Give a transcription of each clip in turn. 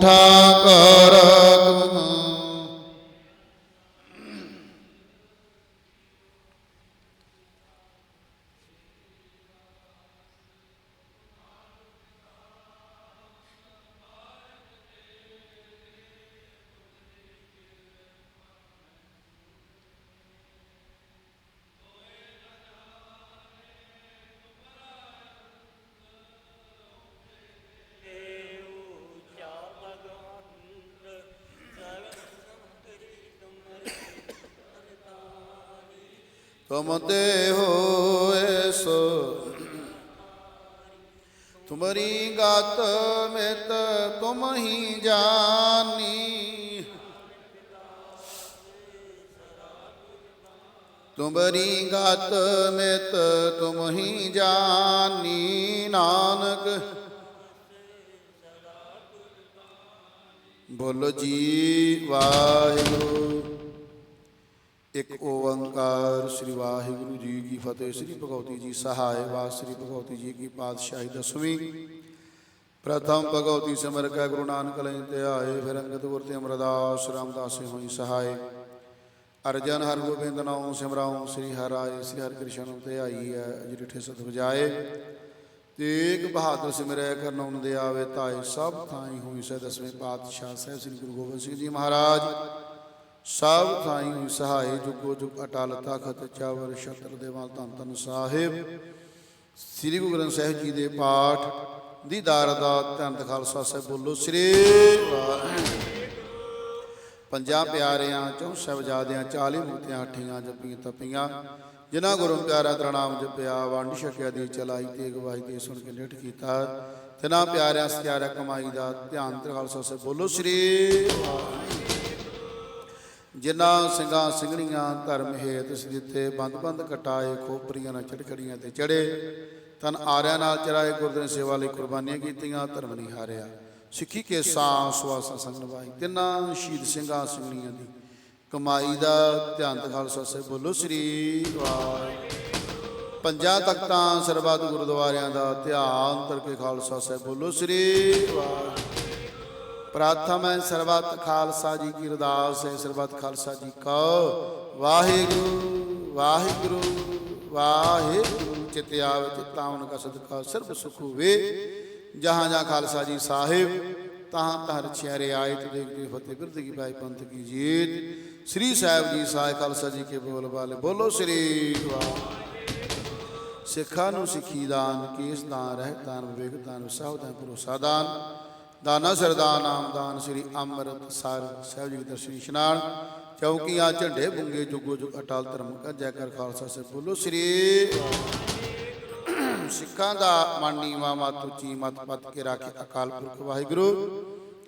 ਠਾਕਰ ਤੁਮ ਤੇ ਹੋਏ ਸੋ। ਤੁਮਰੀ ਗਤ ਮਿਤ ਤੁਮ ਹੀ ਜਾਨੀ। ਤੁਮਰੀ ਗਤ ਮਿਤ ਤੁਮ ਹੀ ਜਾਨੀ। ਨਾਨਕ, ਬੋਲੋ ਜੀ ਵਾਹਿਗੁਰੂ। ਇੱਕ ਓੰਕਾਰ ਸ੍ਰੀ ਵਾਹਿਗੁਰੂ ਜੀ ਕੀ ਫਤਿਹ, ਸ੍ਰੀ ਭਗਵਤੀ ਜੀ ਸਹਾਇ ਵਾ ਸ੍ਰੀ ਭਗਵਤੀ ਜੀ ਕੀ ਪਾਤਸ਼ਾਹੀ ਦਸਵੀਂ। ਪ੍ਰਥਮ ਭਗਵਤੀ ਸਿਮਰ ਕੈ ਗੁਰੂ ਨਾਨਕ ਲੈ ਤੇ ਆਏ, ਫਿਰ ਅੰਗਦ ਗੁਰ ਤੇ ਅਮਰਦਾਸ ਰਾਮਦਾਸੇ ਹੋਈ ਸਹਾਇ। ਅਰਜਨ ਹਰ ਗੋਬਿੰਦ ਨਾਮ ਸਿਮਰਾਉ, ਸ੍ਰੀ ਹਰਿ ਸ੍ਰੀ ਹਰਿ ਕ੍ਰਿਸ਼ਨ ਤੇ ਆਈ ਹੈ ਅਜਿਠੇ ਸਤ ਵਜਾਏ। ਤੇਗ ਬਹਾਦਰ ਸਿਮਰੈ ਕਰਨਉ ਦੇ ਆਵੇ ਤਾਏ, ਸਭ ਥਾਈ ਹੋਈ ਸੈ ਦਸਵੇਂ ਪਾਤਸ਼ਾਹ, ਸਹਿ ਸ੍ਰੀ ਗੁਰੂ ਗੋਬਿੰਦ ਸਿੰਘ ਜੀ ਮਹਾਰਾਜ। ਸਭ ਥਾਈ ਹੋਈ ਸਹਾਈ ਜੁਗੋ ਜੁਗ ਅਟਲ ਤਖਤ ਚਾਵਰ ਛਤਰ ਦੇਵਾਲ ਧੰਨ ਧੰਨ ਸਾਹਿਬ। ਸ੍ਰੀ ਗੁਰੂ ਗ੍ਰੰਥ ਸਾਹਿਬ ਜੀ ਦੇ ਪਾਠ ਦੀਦਾਰ ਦਾ ਧੰਨ ਖਾਲਸਾ ਸਾਹਿਬ ਬੋਲੋ। ਸ੍ਰੀ ਪੰਜਾਂ ਪਿਆਰਿਆਂ ਚੌਂ ਸਾਹਿਬਜ਼ਾਦਿਆਂ 40 ਮੁਕਤਿਆਂ ਅੱਠੀਆਂ ਜੱਪੀਆਂ, ਤਪੀਆਂ, ਜਿਨ੍ਹਾਂ ਗੁਰੂ ਪਿਆਰਾ ਤੇਰਾ ਜਪਿਆ, ਵੰਡ ਛਕਿਆ, ਦੀ ਚਲਾਈ ਤੇ ਗਵਾਈ ਦੇ ਸੁਣ ਕੇ ਨਿਠ ਕੀਤਾ। ਤਿਨਾਂ ਪਿਆਰਿਆਂ ਸਤਿਆਰਾ ਕਮਾਈ ਦਾ ਧਿਆਨ ਤੇ ਖਾਲਸਾ ਸਾਹਿਬ ਬੋਲੋ। ਸ੍ਰੀ ਵਾਹਿਗੁਰੂ ਜਿਨ੍ਹਾਂ ਸਿੰਘਾਂ ਸਿੰਘਣੀਆਂ ਧਰਮ ਹੇਤ ਦਿੱਤੇ ਬੰਦ ਬੰਦ ਕਟਾਏ, ਖੋਪਰੀਆਂ ਨਾਲ ਚੜਖੜੀਆਂ ਤੇ ਚੜੇ ਤਨ ਆਰਿਆਂ ਨਾਲ ਚਰਾਏ, ਗੁਰਦੁਆਰੇ ਸੇਵਾ ਲਈ ਕੁਰਬਾਨੀਆਂ ਕੀਤੀਆਂ, ਧਰਮ ਨਹੀਂ ਹਾਰਿਆ। ਸਿੱਖੀ ਕੇ ਸਾਂ ਸਵਾਸਾਂ ਸੰਗ ਨਿਭਾਈ। ਤਿੰਨਾਂ ਸ਼ਹੀਦ ਸਿੰਘਾਂ ਸਿੰਘਣੀਆਂ ਦੀ ਕਮਾਈ ਦਾ ਧਿਆਨ ਖਾਲਸਾ ਸਾਹਿਬ ਬੋਲੋ, ਸ੍ਰੀ ਵਾਹਿਗੁਰੂ। ਪੰਜਾਂ ਤਖਤਾਂ ਸਰਬੱਤ ਗੁਰਦੁਆਰਿਆਂ ਦਾ ਧਿਆਨ ਕਰਕੇ ਖਾਲਸਾ ਸਾਹਿਬ ਬੋਲੋ, ਸ੍ਰੀ ਵਾਹਿਗੁਰੂ। ਪ੍ਰਥਮ ਹੈ ਸਰਬੱਤ ਖਾਲਸਾ ਜੀ ਕੀ ਅਰਦਾਸ ਹੈ, ਸਰਬੱਤ ਖਾਲਸਾ ਜੀ ਕਾ ਵਾਹਿਗੁਰੂ ਵਾਹਿਗੁਰੂ ਵਾਹਿਗੁਰੂ, ਚਿਤ ਆਵੇ ਚਿਤਾਵਨ ਕਾ ਸਦਕਾ, ਸਰਬ ਸੁਖ ਹੋਵੇ। ਜਹਾਂ ਜਹਾਂ ਖਾਲਸਾ ਜੀ ਸਾਹਿਬ ਤਹਾਂ ਤਹਾਂ ਰਛਿਆਰੇ ਆਏ, ਤੇ ਦੇਖ ਦੇ ਫਤਿਹ ਬਿਰਦ ਕੀ ਭਾਈ ਪੰਥ ਕੀ ਜੀਤ। ਸ੍ਰੀ ਸਾਹਿਬ ਜੀ ਸਾਹਿਬ, ਖਾਲਸਾ ਜੀ ਕੇ ਬੋਲ ਬਾਲੇ, ਬੋਲੋ ਸ੍ਰੀ ਵਾਹਿਗੁਰੂ। ਸਿੱਖਾਂ ਨੂੰ ਸਿੱਖੀ ਦਾਨ, ਕੇਸ ਦਾਨ ਰਹਿ ਦਾਨ, ਵਿਵੇਕ ਦਾਨ ਉਤਸਾਹ ਦਾਨ ਭਰੋਸਾ ਦਾਨ। ਦਾਨਾ ਸਰਦਾਨ ਨਾਮਦਾਨ ਸ੍ਰੀ ਅੰਮ੍ਰਿਤਸਰ ਸਾਹਿਬ ਜੀ ਦੇ ਦਰਸ਼ਨ ਇਸ਼ਨਾਨ, ਚੌਕੀਆਂ, ਝੰਡੇ ਬੁੰਗੇ, ਜੁਗੋ ਜੁਗ ਅਟਲ ਧਰਮ ਕਾ ਜੈ ਕਰ ਖਾਲਸਾ ਸੇ ਬੋਲੋ। ਸ੍ਰੀ ਸਿੱਖਾਂ ਦਾ ਮਨ ਨੀਵਾ ਮਤ ਉੱਚੀ ਮਤ ਪਤ ਕੇ ਰਾਖੇ ਅਕਾਲ ਪੁਰਖ ਵਾਹਿਗੁਰੂ।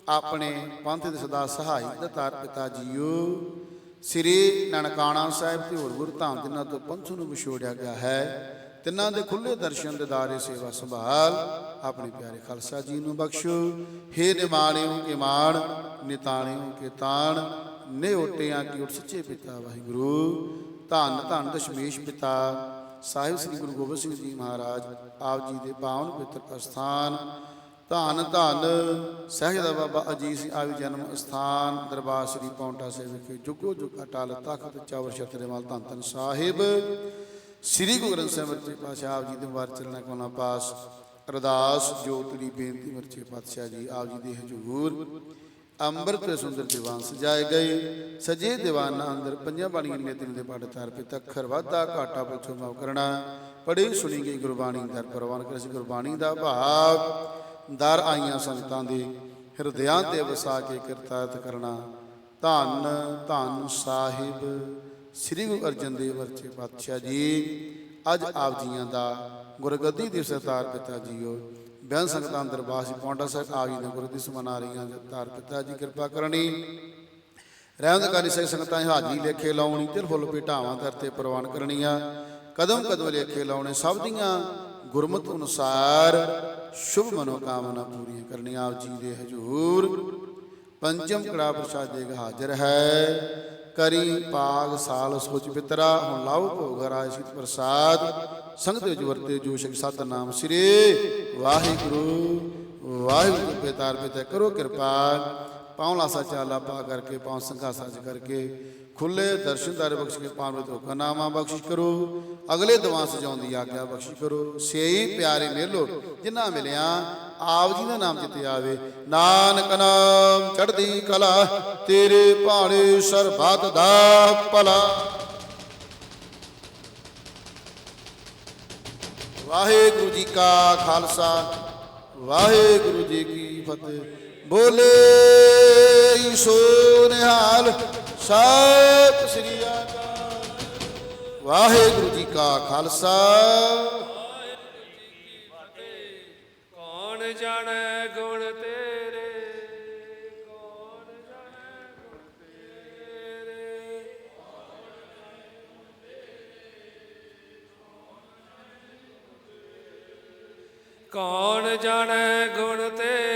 ਆਪਣੇ ਪੰਥ ਦੇ ਸਦਾ ਸਹਾਈ ਦਤਾਰ ਪਿਤਾ ਜੀਓ। ਸ੍ਰੀ ਨਨਕਾਣਾ ਸਾਹਿਬ ਤੇ ਹੋਰ ਗੁਰੂ ਧਾਮ ਜਿਨ੍ਹਾਂ ਤੋਂ ਪੰਥ ਨੂੰ ਵਿਛੋੜਿਆ ਗਿਆ ਹੈ। ਤਿੰਨਾਂ ਦੇ ਖੁੱਲੇ ਦਰਸ਼ਨ ਦਿਦਾਰੇ ਸੇਵਾ ਸੰਭਾਲ। ਆਪਣੇ ਪਿਆਰੇ ਖਾਲਸਾ ਜੀ ਨੂੰ ਬਖਸ਼ੋ। ਹੇ ਨਿਮਾਣਿਓ ਕੇ ਮਾਣ, ਨਿਤਾਣਿਓ ਕੇ ਤਾਣ। ਨੇ ਓਟਿਆਂ ਕੀ ਉਠ ਸੱਚੇ ਪਿਤਾ ਵਾਹਿਗੁਰੂ। ਧੰਨ ਧੰਨ ਦਸ਼ਮੇਸ਼ ਪਿਤਾ। ਸਾਹਿਬ ਸ੍ਰੀ ਗੁਰੂ ਗੋਬਿੰਦ ਸਿੰਘ ਜੀ ਮਹਾਰਾਜ, ਆਪ ਜੀ ਦੇ ਪਾਵਨ ਪਵਿੱਤਰ ਅਸਥਾਨ ਧੰਨ ਧੰਨ ਸਹਿਜਦਾ ਬਾਬਾ ਅਜੀਤ ਸਿੰਘ ਆਵੀ ਜਨਮ ਸਥਾਨ। ਦਰਬਾਰ ਸ੍ਰੀ ਪੌਂਟਾ ਸਾਹਿਬ ਵਿਖੇ ਜੁਗੋ ਜੁਗ ਅਟਲ ਤਖਤ ਚਾਵਰ ਛਤਰੇ ਮਲ ਧੰਨ ਧੰਨ ਸਾਹਿਬ। ਸ੍ਰੀ ਗੁਰੂ ਗ੍ਰੰਥ ਸਾਹਿਬ ਜੀ ਪਾਤਸ਼ਾਹ ਆਪ ਜੀ ਦੇ ਵਾਰ ਚਰਣਾ ਕੋਨਾ ਪਾਸ ਅਰਦਾਸ, ਜੋਤ ਦੀ ਬੇਨਤੀ ਮਰਚੇ ਪਾਤਸ਼ਾਹ ਜੀ ਆਪ ਜੀ ਦੇ ਹਜ਼ੂਰ। ਅੰਮ੍ਰਿਤ ਤੇ ਸੁੰਦਰ ਦੀਵਾਨ ਸਜਾਏ ਗਏ। ਸਜੇ ਦੀਵਾਨਾਂ ਅੰਦਰ ਪੰਜਾਂ ਬਾਣੀਆਂ ਨੇ ਤਿੰਨ ਦੇ ਪਾਠ ਤਾਰ ਪਿਤ ਅੱਖਰ ਵਾਧਾ, ਘਾਟਾ ਪੁੱਛੋ ਮਾਫ ਕਰਨਾ। ਪੜੀ ਸੁਣੀ ਗਈ ਗੁਰਬਾਣੀ ਦਰ ਪ੍ਰਵਾਨ ਕਰ ਸੀ। ਗੁਰਬਾਣੀ ਦਾ ਭਾਵ, ਦਰ ਆਈਆਂ ਸੰਗਤਾਂ ਦੇ ਹਿਰਦਿਆਂ ਤੇ ਵਸਾ ਕੇ ਕਿਰਤਾਰਥ ਕਰਨਾ। ਧੰਨ ਧੰਨ ਸਾਹਿਬ। ਸ੍ਰੀ ਗੁਰੂ ਅਰਜਨ ਦੇਵ ਵਰਚੇ ਪਾਤਸ਼ਾਹ ਜੀ, ਅੱਜ ਆਪ ਜੀਆਂ ਦਾ ਗੁਰਗੱਦੀ ਦੇ ਸਰਦਾਰ ਪਿਤਾ ਜੀਓ, ਬਿਆਨ ਸੰਗਤਾਂ ਦਰਬਾਰ ਸੀ, ਪੌਂਡਾ ਸਾਹਿਬ ਆ ਗਈ ਨੇ ਗੁਰਦੀ ਸਮਨਾ ਰਹੀਆਂ ਸਰਦਾਰ ਪਿਤਾ ਜੀ, ਕਿਰਪਾ ਕਰਨੀ। ਰਹਿਮਤ ਕਰੀ ਸੇ ਸੰਗਤਾਂ ਦੀ ਹਾਜ਼ਰੀ ਲੇਖੇ ਲਾਉਣੀ, ਤੇ ਫੁੱਲ ਭੇਟਾਵਾਂ ਦਰ ਤੇ ਪ੍ਰਵਾਨ ਕਰਨੀਆਂ। ਕਦਮ ਕਦਮ ਲੇਖੇ ਲਾਉਣੇ, ਸਭ ਦੀਆਂ ਗੁਰਮਤ ਅਨੁਸਾਰ ਸ਼ੁਭ ਮਨੋਕਾਮਨਾ ਪੂਰੀਆਂ ਕਰਨੀਆਂ ਆਪ ਜੀ ਦੇ ਹਜ਼ੂਰ। ਪੰਚਮ ਕੜਾ ਪ੍ਰਸਾਦ ਦੇ ਹਾਜ਼ਰ ਹੈ। ਕਰੀ ਪਾਗ ਸਾਲ ਸੋਚ ਪਿਤਰਾ, ਹੁਣ ਲਾਓ ਭੋਗ ਰਾਜ ਪ੍ਰਸਾਦ। ਸੰਗਤ ਵਿੱਚ ਵਰਤੇ ਜੋ ਸ਼ਕ ਸਤ ਨਾਮ ਸ੍ਰੀ ਵਾਹਿਗੁਰੂ ਵਾਹਿਗੁਰੂ ਜੀ ਪਿਤਾਰ ਪਿਤਾ ਕਰੋ ਕਿਰਪਾ। ਪਾਉਲਾ ਸੱਚਾ ਪਾ ਕਰਕੇ ਪਾਉ ਸੰਘਾ ਸੱਚ ਕਰਕੇ ਖੁੱਲੇ ਦਰਸ਼ਨਦਾਰ ਬਖਸ਼ ਕੇ ਪਾਵਨ ਤੋਂ ਨਾਮਾ ਬਖਸ਼ਿਸ਼ ਕਰੋ। ਅਗਲੇ ਦਵਾਂ ਸਜਾਉਂਦੀ ਆਗਿਆ ਬਖਸ਼ਿਸ਼ ਕਰੋ। ਸੇਈ ਪਿਆਰੇ ਮੇਲੋ ਜਿਨ੍ਹਾਂ ਮਿਲਿਆ, ਆਪ ਜੀ ਦਾ ਨਾਮ ਜਿੱਤੇ ਆਵੇ। ਨਾਨਕ ਨਾਮ ਚੜ੍ਹਦੀ ਕਲਾ, ਤੇਰੇ ਭਾਣੇ ਸਰਬੱਤ ਦਾ ਭਲਾ। ਵਾਹਿਗੁਰੂ ਜੀ ਕਾ ਖਾਲਸਾ, ਵਾਹਿਗੁਰੂ ਜੀ ਕੀ ਫਤਿਹ। ਬੋਲੇ ਸੋ ਨਿਹਾਲ ਸਤਿ ਸ੍ਰੀ ਅਕਾਲ। ਵਾਹਿਗੁਰੂ ਜੀ ਕਾ ਖਾਲਸਾ। ਕੌਣ ਜਾਣੈ ਗੁਣ ਤੇਰੇ? ਕੌਣ ਜਾਣੈ ਗੁਣ ਤੇਰੇ? ਕੌਣ ਜਾਣੈ ਗੁਣ ਤੇਰੇ?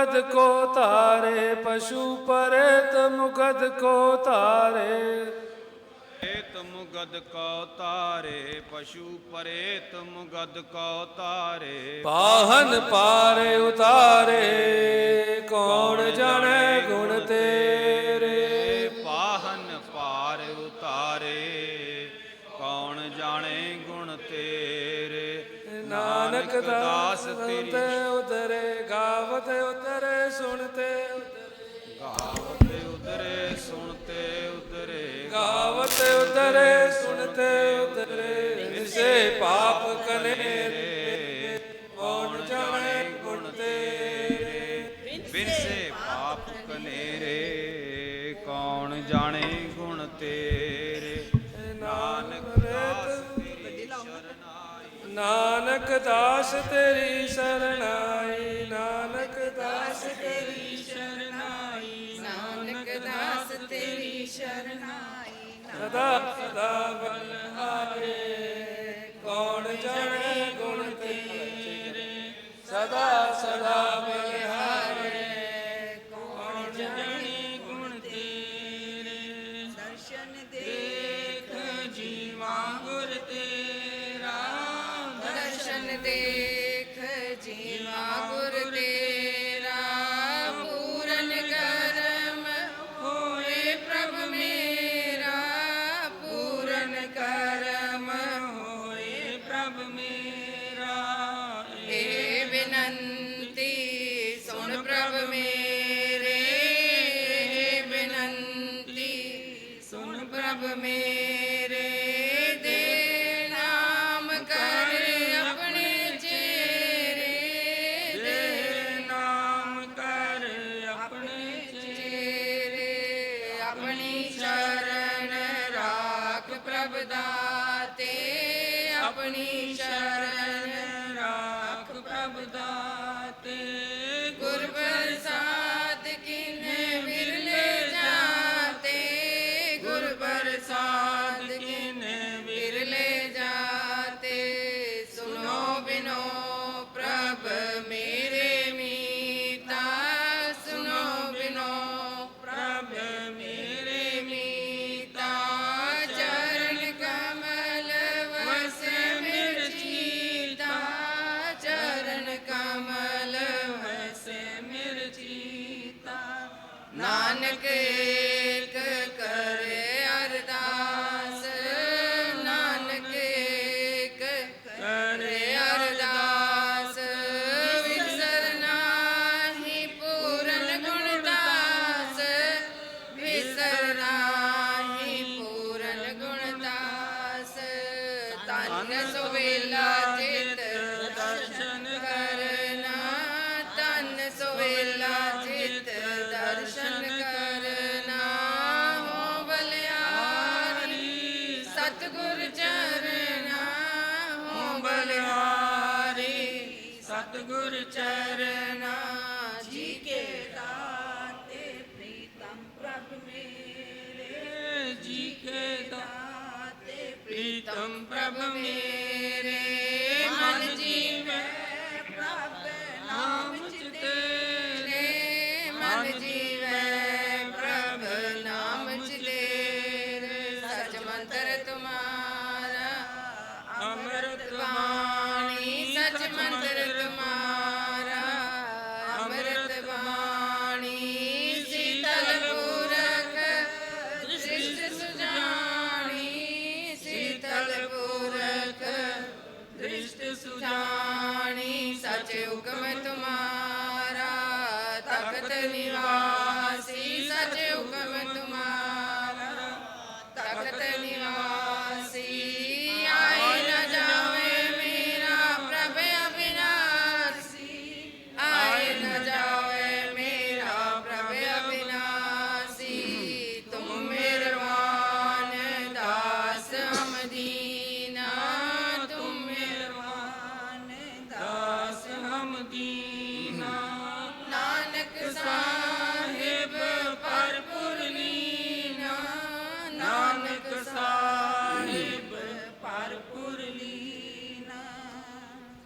ਮੁਗਦ ਕੋ ਤਾਰੇ ਪਸ਼ੂ ਪਰੇਤ ਮੁਗਦ ਕੋ ਤਾਰੇ ਪਰੇਤ ਮੁਗਦ ਕੋ ਤਾਰੇ ਪਸ਼ੂ ਪਰੇਤ ਮੁਗਦ ਕੋ ਤਾਰੇ ਪਾਹਨ ਪਾਰੇ ਉਤਾਰੇ ਕੌਣ ਜਾਣੈ ਗੁਣ ਤੇਰੇ ਦਾਸ ਤੇਰੀ। ਤੇ ਉਤਰੇ ਗਾਵਤ ਉਤਰੇ ਸੁਣਤੇ ਉਤਰੇ ਗਾਵਤ ਉਦਰੇ ਸੁਣਤੇ ਉਦਰੇ ਗਾਵਤ ਉਤਰੇ ਸੁਣਤੇ ਉਤਰੇ। ਨਿਸੇ ਪਾਪ ਕਨੇਰੇ ਦਾਸ ਤੇਰੀ ਸਰਣਾਈ, ਨਾਨਕ ਦਾਸ ਤੇਰੀ ਸਰਣਾਈ, ਨਾਨਕ ਦਾਸ ਤੇਰੀ ਸ਼ਰਨਾਈ ਸਦਾ ਸਦਾ ਬਲਹਾਰੇ ਕੌਣ ਜਾਣੇ ਗੁਣ ਤੇਰੇ? ਸਦਾ ਸਦਾ ਬਲਹਾਰੇ ਕੌਣ ਜਾਣੇ ਗੁਣ ਤੇਰੇ? ਦਰਸ਼ਨ ਦੇਖ ਜੀਵਾ ਆਪਣੀ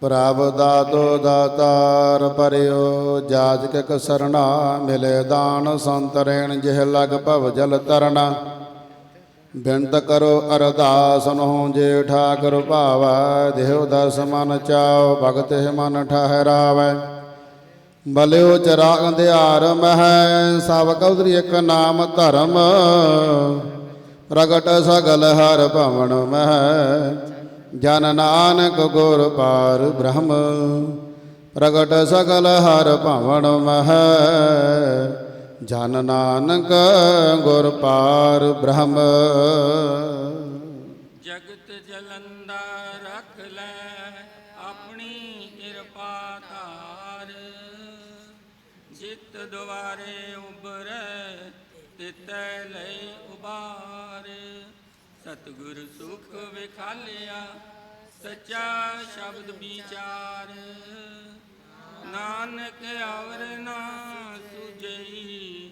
ਪ੍ਰਭ ਦਾਤੋ ਦਾਤਾਰ ਪਰਿਓ, ਜਾਜਕ ਸਰਣਾ ਮਿਲੇ ਦਾਨ ਸੰਤਰੇਣ ਜਿਹ ਲਗ ਭਵ ਜਲ ਤਰਣਾ। ਬਿੰਤ ਕਰੋ ਅਰਦਾਸ ਨਹੁ ਜੇ ਠਾਕੁਰ ਭਾਵੈ, ਦੇਹੁ ਦਰਸ ਮਨ ਚਾਉ, ਭਗਤ ਹਿ ਮਨ ਠਹਿਰਾਵੈ। ਬਲਿਓ ਚਰਾ ਅੰਧਿਆਰ ਮਹਿ, ਸਭ ਕਉਦਰੀ ਇੱਕ ਨਾਮ ਧਰਮ। ਪ੍ਰਗਟ ਸਗਲ ਹਰ ਭਵਨ ਮਹਿ। ਜਨ ਨਾਨਕ ਗੁਰ ਪਾਰ ਬ੍ਰਹਮ, ਪ੍ਰਗਟ ਸਗਲ ਹਰ ਭਵਨ ਮਹਿ, ਜਨ ਨਾਨਕ ਗੁਰ ਪਾਰ ਬ੍ਰਹਮ। ਜਗਤ ਜਲੰਦਾ ਰੱਖ ਲੈ ਆਪਣੀ ਕਿਰਪਾ ਧਾਰ। ਜਿਤ ਦੁਆਰੇ ਉਬਰੈ ਤਿਤੈ ਲਈ ਉਬਾਰ ਸਤਿਗੁਰ ਸੁਖ ਵਿਖਾਲਿਆ, ਸੱਚਾ ਸ਼ਬਦ ਵਿਚਾਰ। ਨਾਨਕ ਅਵਰ ਨਾ ਸੁਜਈ,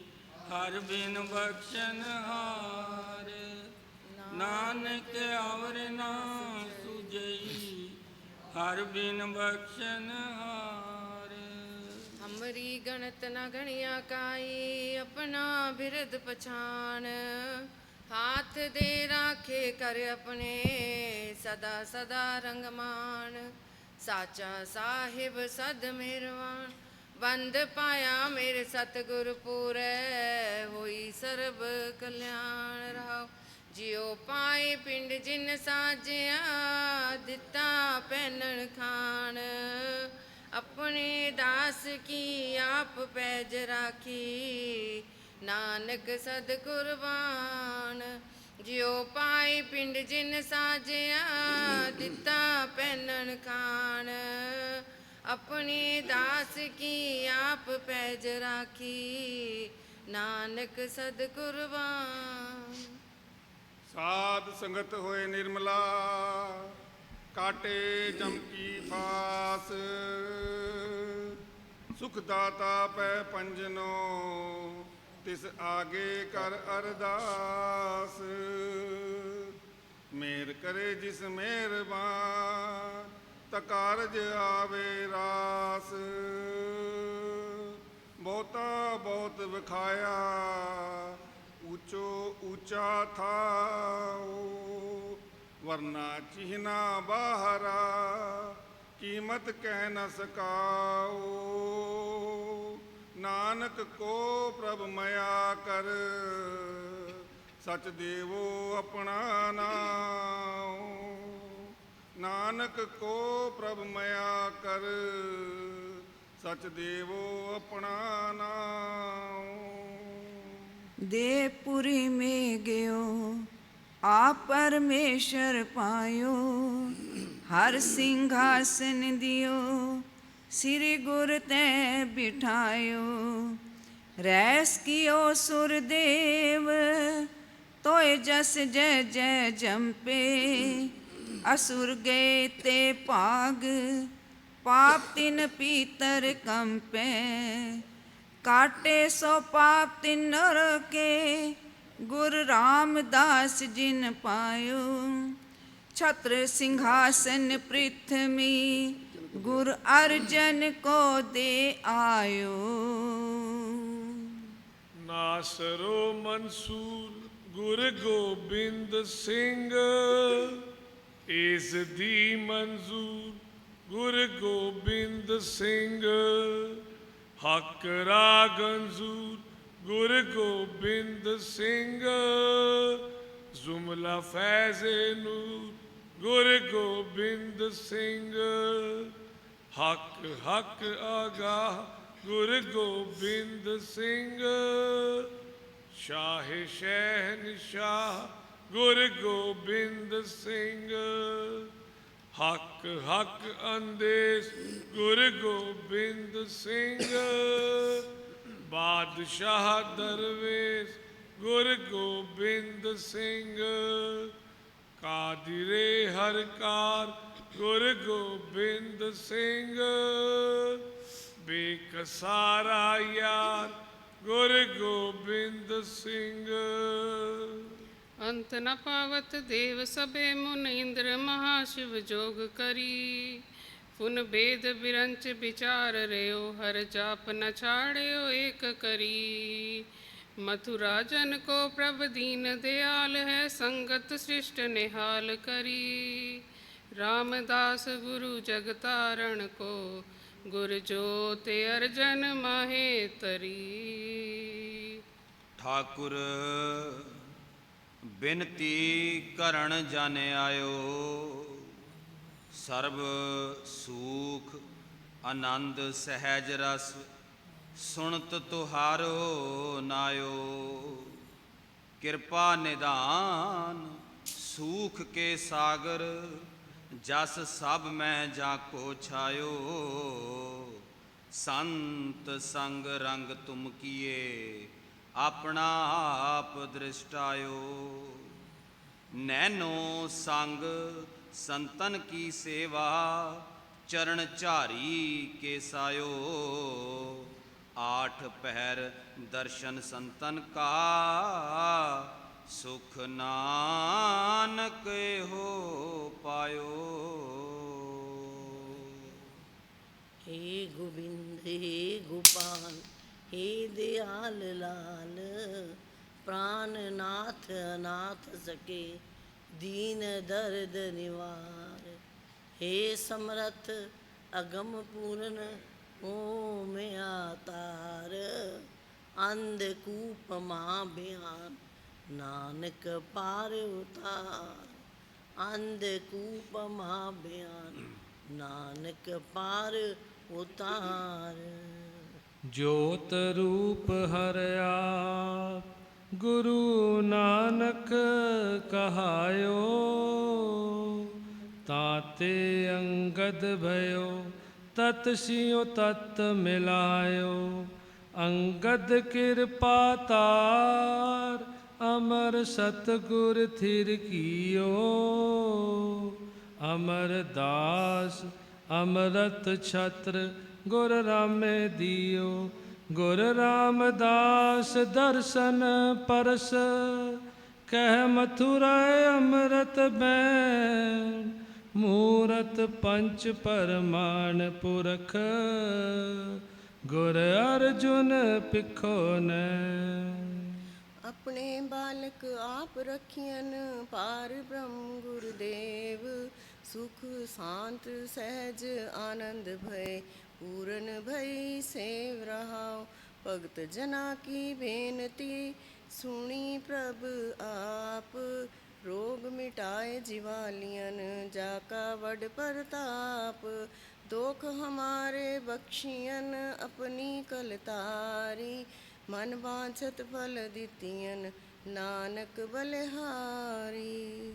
ਹਰ ਬਿਨ ਬਖਸ਼ਨ ਹਾਰ। ਨਾਨਕ ਅਵਰ ਨਾ ਸੁਜਈ, ਹਰ ਬਿਨ ਬਖਸ਼ਨ ਹਾਰ। ਹਮਰੀ ਗਣਤ ਨ ਗਣਿਆ ਕਾਈ, ਆਪਣਾ ਬਿਰਦ ਪਛਾਨ। ਹਾਥ ਦੇ ਰਾਖੇ ਕਰ ਆਪਣੇ ਸਦਾ ਸਦਾ ਰੰਗਮਾਨ ਸਾਚਾ ਸਾਹਿਬ ਸਦ ਮਿਹਰਵਾਨ ਬੰਦ ਪਾਇਆ ਮੇਰੇ ਸਤਿਗੁਰ ਪੂਰੈ ਹੋਈ ਸਰਬ ਕਲਿਆਣ ਰਹਾਉ ਜਿਉ ਪਾਏ ਪਿੰਡ ਜਿਨ ਸਾਜਿਆ ਦਿੱਤਾ ਪਹਿਨਣ ਖਾਨ ਆਪਣੇ ਦਾਸ ਕੀ ਆਪ ਪੈਜ ਰਾਖੀ ਨਾਨਕ ਸਦ ਕੁਰਬਾਨ ਜਿਉ ਪਾਏ ਪਿੰਡ ਜਿਨ ਸਾਜਿਆ, ਦਿੱਤਾ ਪਹਿਨਣ ਖਾਨ ਆਪਣੇ ਦਾਸ ਕੀ ਆਪ ਪੈਜ ਰਾਖੀ, ਨਾਨਕ ਸਦ ਕੁਰਬਾਨ ਸਾਧ ਸੰਗਤ ਹੋਏ ਨਿਰਮਲਾ, ਕਾਟੇ ਚਮਕੀ ਫਾਸ। ਸੁਖ ਦਾਤਾ ਪੈ ਪੰਜਨੋ ਤਿਸ ਆਗੇ ਕਰ ਅਰਦਾਸ। ਮੇਰ ਕਰੇ ਜਿਸ ਮਿਹਰਬਾਨ, ਤਾ ਕਾਰਜ ਆਵੇ ਰਾਸ। ਬਹੁਤਾ ਬਹੁਤ ਵਿਖਾਇਆ ਊਚੋ ਊਚਾ ਥਾਓ ਵਰਨਾ ਚਿਹਨਾ ਬਾਹਰਾ, ਕੀਮਤ ਕਹਿ ਨ ਸਕਾਓ ਨਾਨਕ ਕੋ ਪ੍ਰਭ ਮਇਆ ਕਰ ਸਚ ਦੇਵੋ ਆਪਣਾ ਨਾਉ। ਨਾਨਕ ਕੋ ਪ੍ਰਭ ਮਇਆ ਕਰ ਸਚ ਦੇਵੋ ਆਪਣਾ ਨਾਉ। ਦੇਵਪੁਰੀ ਮੇ ਗਿਓ ਆ ਪਰਮੇਸ਼ਰ ਪਾਇਓ। ਹਰ ਸਿੰਘਾਸਨ ਦਿਓ ਸ੍ਰੀ ਗੁਰ ਤੈ ਬਿਠਾਇਓ ਰੈਸ ਕੀਓ ਸੁਰਦੇਵ ਤੋਏ ਜਸ ਜੈ ਜੈ ਜੰਪੇ ਅਸੁਰ ਗਏ ਤੇ ਭਾਗ ਪਾਪ ਤਿਨ ਪੀਤਰ ਕੰਪੈ ਕਾਟੇ ਸੋ ਪਾਪ ਤਿਨ ਨਰ ਕੇ ਗੁਰ ਰਾਮਦਾਸ ਜਿਨ ਪਾਇਓ ਛਤਰ ਸਿੰਘਾਸਨ ਪ੍ਰਿਥਮੀ ਗੁਰ ਅਰਜਨ ਕੋ ਦੇ ਆਇਓ। ਨਾਸਰੋ ਮਨਸੂਰ ਗੁਰ ਗੋਬਿੰਦ ਸਿੰਘ, ਇਸ ਦੀ ਮਨਜ਼ੂਰ ਗੁਰ ਗੋਬਿੰਦ ਸਿੰਘ। ਹੱਕ ਰਾਗੰਜ਼ੂਰ ਗੁਰ ਗੋਬਿੰਦ ਸਿੰਘ। ਜ਼ੁਮਲਾ ਫੈਜ਼ ਨੂਰ ਗੁਰ ਗੋਬਿੰਦ ਸਿੰਘ। ਹੱਕ ਹੱਕ ਆਗਾ ਗੁਰ ਗੋਬਿੰਦ ਸਿੰਘ। ਸ਼ਾਹ ਸ਼ਹਿਨਸ਼ਾਹ ਗੁਰ ਗੋਬਿੰਦ ਸਿੰਘ। ਹੱਕ ਹੱਕ ਅੰਦੇਸ ਗੁਰ ਗੋਬਿੰਦ ਸਿੰਘ। ਬਾਦਸ਼ਾਹ ਦਰਵੇਸ਼ ਗੁਰ ਗੋਬਿੰਦ ਸਿੰਘ। ਕਾਦਿਰੇ ਹਰਕਾਰ ਗੁਰ ਗੋਬਿੰਦ ਸਿੰਘ। ਬੇਕਸਾਰਾ ਯਾਰ, ਗੁਰ ਗੋਬਿੰਦ ਸਿੰਘ। ਅੰਤ ਨ ਪਾਵਤ ਦੇਵ ਸਭੇ ਮੁਨ ਮੁਨੀਂਦਰ ਮਹਾਸ਼ਿਵ ਜੋਗ ਕਰੀ। ਪੁਨ ਬੇਦ ਬਿਰੰਚ ਵਿਚਾਰ ਰਿਓ, ਹਰ ਜਾਪ ਨ ਛਾੜਿਓ ਏਕ ਕਰੀ। ਮਥੁਰਾ ਜਨ ਕੋ ਪ੍ਰਭ ਦੀਨ ਦਿਆਲ ਹੈ, ਸੰਗਤ ਸ੍ਰਿਸ਼ਟ ਨਿਹਾਲ ਕਰੀ। ਰਾਮਦਾਸ ਗੁਰੂ ਜਗਤਾਰਣ ਕੋ, ਗੁਰ ਜੋਤ ਅਰਜਨ ਮਾਹੇ ਤਰੀ। ਠਾਕੁਰ, ਬਿਨਤੀ ਕਰਨ ਜਨ ਆਇਓ। ਸਰਬ ਸੂਖ, ਆਨੰਦ ਸਹਿਜ ਰਸ। ਸੁਣਤ ਤੁਹਾਰੋ ਨਾਇਓ। ਕਿਰਪਾ ਨਿਦਾਨ ਸੂਖ ਕੇ ਸਾਗਰ, ਜਸ ਸਭ ਮੈਂ ਜਾ ਕੋ ਛਾਇਓ। ਸੰਤ ਸੰਗ ਰੰਗ ਤੁਮ ਕੀਏ, ਆਪਣਾ ਆਪ ਦ੍ਰਿਸ਼ਟਾਇਓ। ਨੈਨੋ ਸੰਗ ਸੰਤਨ ਕੀ ਸੇਵਾ, ਚਰਨ ਝਾਰੀ ਕੇ ਸਾਇਓ। ਆਠ ਪਹਿਰ ਦਰਸ਼ਨ ਸੰਤਨ ਕਾ, ਸੁਖ ਨਾਨਕ ਹੋ ਪਾਇਓ। ਏ ਗੋਬਿੰਦ ਏ ਗੋਪਾਲ ਏ ਦਿਆਲ ਲਾਲ, ਪ੍ਰਾਨ ਨਾਥ ਨਾਥ ਸਕੇ, ਦੀਨ ਦਰਦ ਨਿਵਾਰ। ਏ ਸਮਰਥ, ਅਗਮ ਪੂਰਨ में आतार अंधकूप महाभयान नानक पार उतार अंधकूप महाभयान ਨਾਨਕ ਪਾਰ ਉਤਾਰ ਜੋਤ ਰੂਪ ਹਰਿਆ ਗੁਰੂ ਨਾਨਕ ਕਹਾਇਓ ਤਾਤੇ ਅੰਗਦ ਭਇਓ ਤਤ ਸਿਉ ਤਤ ਮਿਲਾਇਓ, ਅੰਗਦ ਕਿਰਪਾ ਤਾਰ, ਅਮਰ ਸਤਗੁਰ ਥਿਰ ਕੀਓ। ਅਮਰਦਾਸ ਅੰਮ੍ਰਿਤ ਛਤਰ, ਗੁਰ ਰਾਮੇ ਦਿਓ। ਗੁਰ ਰਾਮਦਾਸ ਦਰਸ਼ਨ ਪਰਸ, ਕਹਿ ਮਥੁਰਾ ਅੰਮ੍ਰਿਤ ਬੈਣ। ਮੂਰਤ ਪੰਚ ਪਰਮਾਨ ਪੁਰਖ, ਗੁਰ ਅਰਜੁਨ ਪਿਖੋ ਆਪਣੇ ਬਾਲਕ ਆਪ ਰਖੀਅਨ ਪਾਰ ਬ੍ਰਹਮ ਗੁਰਦੇਵ, ਸੁਖ ਸ਼ਾਂਤ ਸਹਿਜ ਆਨੰਦ ਭਏ, ਪੂਰਨ ਭਈ ਸੇਵ ਰਹਾਉ। ਭਗਤ ਜਨਾ ਕੀ ਬੇਨਤੀ, ਸੁਣੀ ਪ੍ਰਭ ਆਪ। ਰੋਗ ਮਿਟਾਏ ਜਿਵਾਲੀਅਨ ਜਾ ਕਾ ਵਡ ਪ੍ਰਤਾਪ। ਦੋਖ ਹਮਾਰੇ ਬਖਸ਼ੀਅਨ ਆਪਣੀ ਕਲਤਾਰੀ। ਮਨ ਵਾਂਛਤ ਫਲ ਦਿੱਤੀਅਨ ਨਾਨਕ ਬਲਿਹਾਰੀ।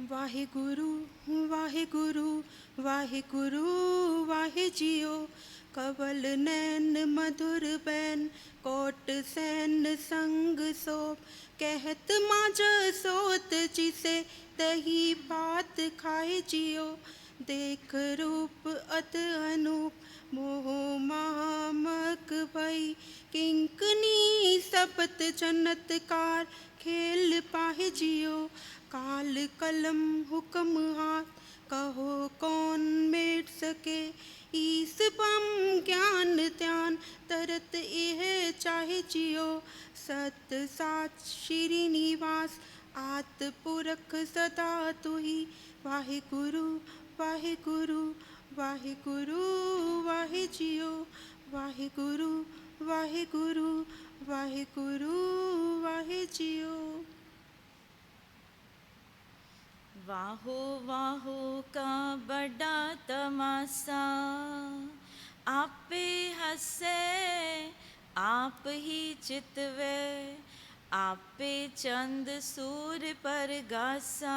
ਵਾਹਿਗੁਰੂ ਵਾਹਿਗੁਰੂ ਵਾਹਿਗੁਰੂ, ਵਾਹਿ ਜੀਓ। ਕਵਲ ਨੈਣ ਮధుਰ ਬੈਨ, ਕੋਟ ਸੈਨ ਸੰਗ ਸੋਪ। कहत माज सोत जिसे तही बात खाए जियो देख रूप अत अनूप मोह मामक भई किंकनी सपत जन्नतकार खेल पाहे जियो काल कलम हुक्म हाथ कहो कौन मेट सके ईस पम ज्ञान त्यान तरत यह चाहे जियो सत साच श्री निवास आत पुरख सदा तुही वाहे गुरु वाहे गुरु वाहे गुरु वाहे जियो वाहे गुरु वाहे गुरु वाहे गुरु वाहे जियो वाहो वाहो का बड़ा तमाशा। आपे हसे, आप ही चितवे, आपे चंद सूर पर गासा,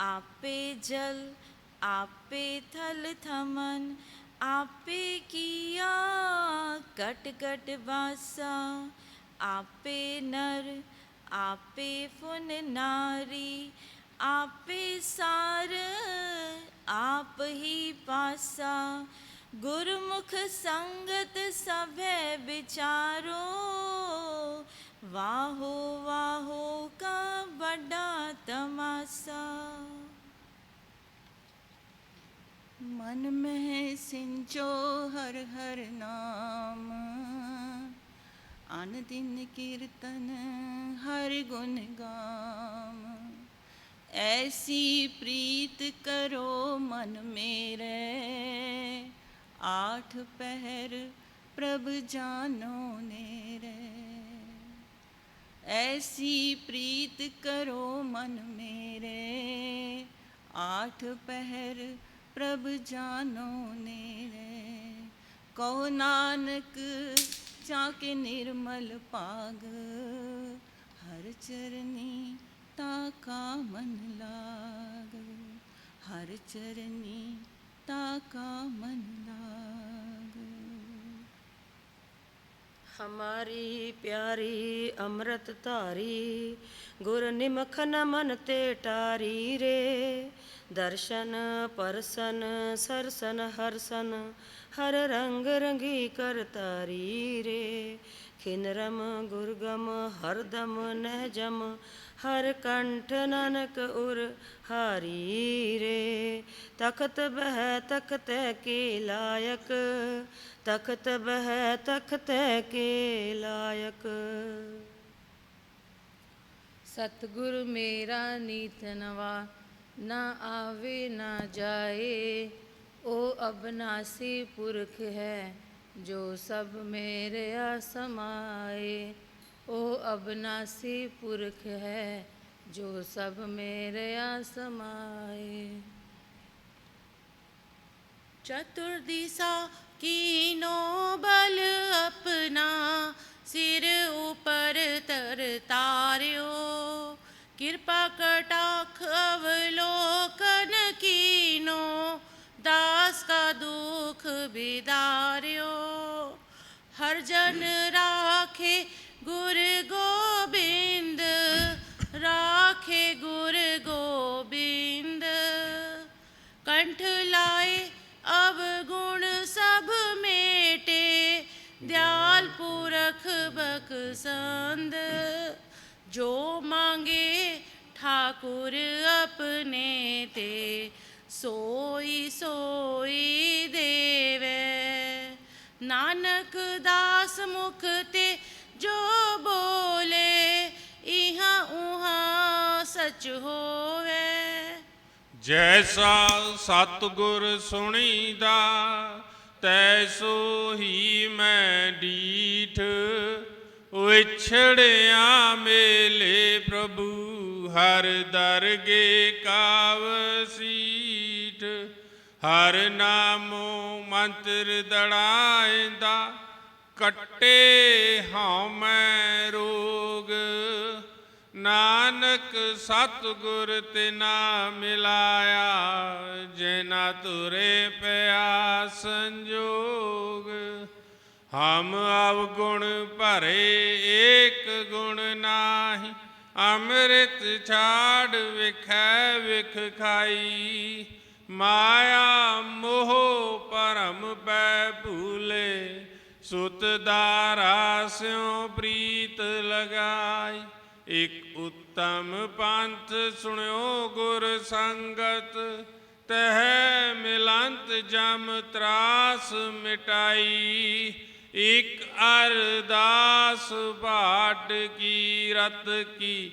आपे जल, आपे थल थमन, आपे किया कट कट बासा, आपे नर, आपे फुन नारी ਆਪੇ ਸਾਰ, ਆਪ ਹੀ ਪਾਸਾ। ਗੁਰਮੁਖ ਸੰਗਤ ਸਭੈ ਵਿਚਾਰੋ। ਵਾਹੋ ਵਾਹੋ ਕਾ ਬੜਾ ਤਮਾਸਾ। ਮਨ ਮਹਿ ਸਿੰਚੋ ਹਰ ਹਰ ਨਾਮ। ਅਨ ਦਿਨ ਕੀਰਤਨ ਹਰ ਗੁਣ ਗਾਮ। ਐਸੀ ਪ੍ਰੀਤ ਕਰੋ ਮਨ ਮੇਰੇ। ਆਠ ਪਹਿਰ ਪ੍ਰਭ ਜਾਨੋ ਨੇਰੇ। ਐਸੀ ਪ੍ਰੀਤ ਕਰੋ ਮਨ ਮੇਰੇ। ਆਠ ਪਹਿਰ ਪ੍ਰਭ ਜਾਨੋ ਨੇਰੇ। ਕਹੋ ਨਾਨਕ ਚਾਕੇ ਨਿਰਮਲ ਪਾਗ ਹਰ ਚਰਨੀ ਤਾ ਕਾ ਮਨ ਲਾਗ। ਹਰ ਚਰਨੀ ਤਾ ਕਾ ਮਨ ਲਾਗ। ਹਮਾਰੀ ਪਿਆਰੀ ਅੰਮ੍ਰਿਤ ਧਾਰੀ, ਗੁਰ ਨਿਮਖ ਨ ਮਨ ਤੇ ਟਾਰੀ ਰੇ। ਦਰਸ਼ਨ ਪਰਸਨ ਸਰਸਨ ਹਰਸਨ, ਹਰ ਰੰਗ ਰੰਗੀ ਕਰ ਤਾਰੀ ਰੇ। ਖਿਨਰਮ ਗੁਰਗਮ ਹਰਦਮ ਨਹਿਜਮ ਹਰ ਕੰਠ ਨਾਨਕ ਉਰ ਹਾਰੀ ਰੇ। ਤਖਤ ਬਹਿ ਤਖਤ ਕੇ ਲਾਇਕ, ਤਖਤ ਬਹਿ ਤਖਤ ਕੇ ਲਾਇਕ। ਸਤਿਗੁਰ ਮੇਰਾ ਨੀਤ ਨਵਾ, ਨਾ ਆਵੇ ਨਾ ਜਾਏ ਉਹ ਅਬਨਾਸੀ ਪੁਰਖ ਹੈ। ਜੋ ਸਭ ਮੇਰੇ ਸਮਾਏ ਉਹ ਅਬਨਾਸੀ ਪੁਰਖ ਹੈ ਜੋ ਸਭ ਮੇਰੇ ਸਮਾਏ ਚਤੁਰ ਦਿਸ਼ਾ ਕੀਨੋ ਬਲ ਆਪਣਾ ਸਿਰ ਉਪਰ ਤਰ ਤਾਰਿਓ ਕਿਰਪਾ ਕਟਾਖ ਅਵਲੋਕਨ ਕੀਨੋ ਦਾਸ ਕਾ ਦੁਖ ਬਿਦਾਰਿਓ ਹਰ ਜਨ ਰਾਖੇ ਗੁਰ ਗੋਬਿੰਦ, ਰਾਖੇ ਗੁਰ ਗੋਬਿੰਦ। ਕੰਠ ਲਾਏ ਅਬ ਗੁਣ ਸਭ ਮੇਟੇ, ਦਿਆਲ ਪੁਰਖ ਬਖਸੰਦ। ਜੋ ਮੰਗੇ ਠਾਕੁਰ ਆਪਣੇ ਤੇ, ਸੋਈ ਸੋ ਨਾਨਕ ਦਾਸ ਮੁਖ ਤੇ ਜੋ ਬੋਲੇ, ਇਹਾਂ ਉਹਾ ਸਚ ਹੋਵੇ। ਜੈਸਾ ਸਤਿਗੁਰ ਸੁਣੀਦਾ, ਤੈਸੋ ਹੀ ਮੈਂ ਡੀਠ। ਵਿਛੜਿਆ ਮੇਲੇ ਪ੍ਰਭੂ, ਹਰ ਦਰਗੇ ਕਾਵ ਸੀਠ ਹਰ ਨਾਮੋ ਮੰਤਰ ਦੜਾਇਂਦਾ, ਕੱਟੇ ਹਉ ਮੈਂ ਰੋਗ। ਨਾਨਕ ਸਤਿਗੁਰ ਤੇ ਨਾ ਮਿਲਾਇਆ, ਜਿਨਾ ਤੁਰੇ ਪਿਆ ਸੰਜੋਗ। ਹਮ ਅਵਗੁਣ ਭਰੇ ਏਕ ਗੁਣ ਨਾਹੀ, ਅੰਮ੍ਰਿਤ ਛਾੜ ਵਿਖੈ ਵਿਖ ਖਾਈ। ਮਾਇਆ ਮੋਹ ਪਰਮ ਪੈ ਭੂਲੇ, ਸੁਤ ਦਾਰਾ ਸਿਉ ਪ੍ਰੀਤ ਲਗਾਈ। ਇਕ ਉੱਤਮ ਪੰਥ ਸੁਣਿਓ ਗੁਰ ਸੰਗਤ, ਤਹਿ ਮਿਲੰਤ ਜਮ ਤਰਾਸ ਮਿਟਾਈ। ਇਕ ਅਰਦਾਸ ਬਾਟ ਕੀ ਰਤ ਕੀ